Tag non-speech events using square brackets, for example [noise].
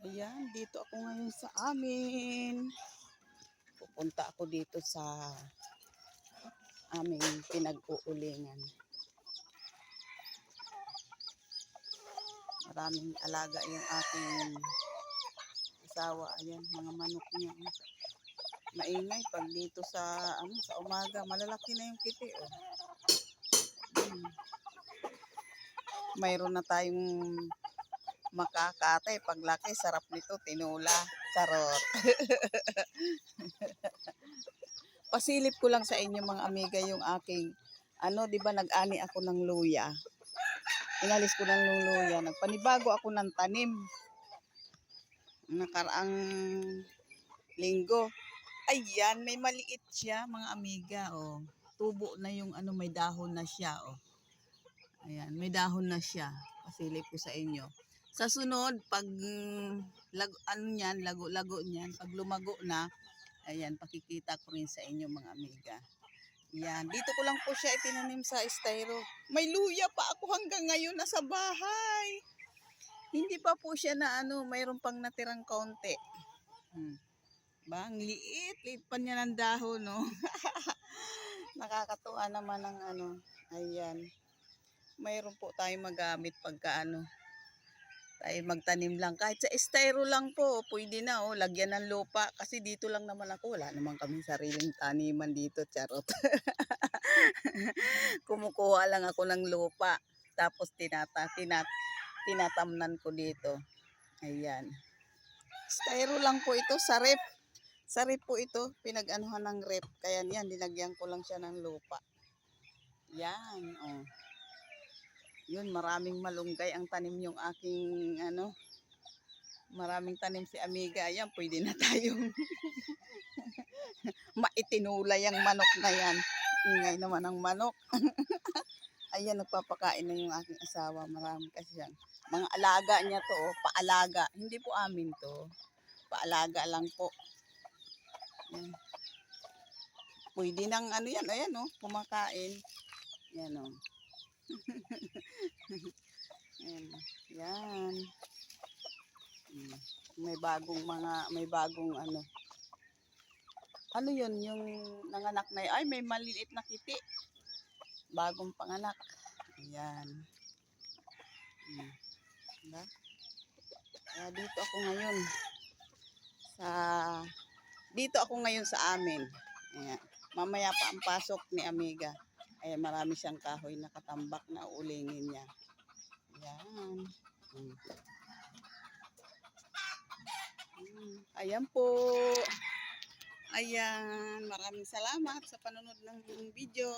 Ayan, dito ako ngayon sa amin. Pupunta ako dito sa aming pinag-uulingan. Maraming alaga yung aking asawa. Ayan, mga manok niya. Maingay pag dito sa ano sa umaga, malalaki na yung kiti oh. Hmm. Mayroon na tayong makakatay. Paglaki, sarap nito, tinula. Charot. [laughs] Pasilip ko lang sa inyo mga amiga yung aking, ano, di ba nag-ani ako ng luya. Inalis ko ng luya. Nagpanibago ako ng tanim. Nakaraang linggo. Ayan, may maliit siya mga amiga, oh. Tubo na yung ano, may dahon na siya, oh. Ayan, may dahon na siya. Pasilip ko sa inyo. Sa sunod, pag mm, lag, ano niyan, lago-lago niyan, pag lumago na, ayan, pakikita ko rin sa inyo mga amiga. Yan, dito ko lang po siya itinanim sa styro. May luya pa ako hanggang ngayon nasa bahay. Hindi pa po siya na ano, mayroon pang natirang kaunti. Hmm. Ba, ang liit, liit pa niya ng dahon, no? [laughs] Nakakatuwa naman ang ano, ayan. Mayroon po tayong magamit pagka ano, tayo magtanim lang. Kahit sa styro lang po, pwede na oh, lagyan ng lupa. Kasi dito lang naman ako, wala naman kami sariling taniman dito, charot. [laughs] Kumukuha lang ako ng lupa. Tapos tinata, tinat, tinatamnan ko dito. Ayan. Styro lang po ito sa rep. Sa rep po ito, pinag-anuhan ng rep. Kaya yan, dinagyan ko lang siya ng lupa. Yan, oh. Yun, maraming malunggay ang tanim yung aking, ano, maraming tanim si Amiga. Ayan, pwede na tayong [laughs] maitinulay ang manok na yan. Ingay naman ang manok. [laughs] Ayan, nagpapakain na yung aking asawa. Marami kasi yan. Mga alaga niya to, oh, paalaga. Hindi po amin to. Paalaga lang po. Yan. Pwede nang ano yan, ayan oh, kumakain. Yan oh. [laughs] Ayan. Yan. Mm. May bagong mga, may bagong ano. Ano yun, yung nanganak na yun? Ay, may maliliit na kiti. Bagong panganak. Ayan. Mm. Diba? Kaya dito ako ngayon. Sa, dito ako ngayon sa amin. Ayan. Mamaya pa ang pasok ni Amiga. Ay, marami siyang kahoy na katambak na ulingin niya. Ayan. Mm. Mm. Ayan po. Ayan. Maraming salamat sa panonood ng video.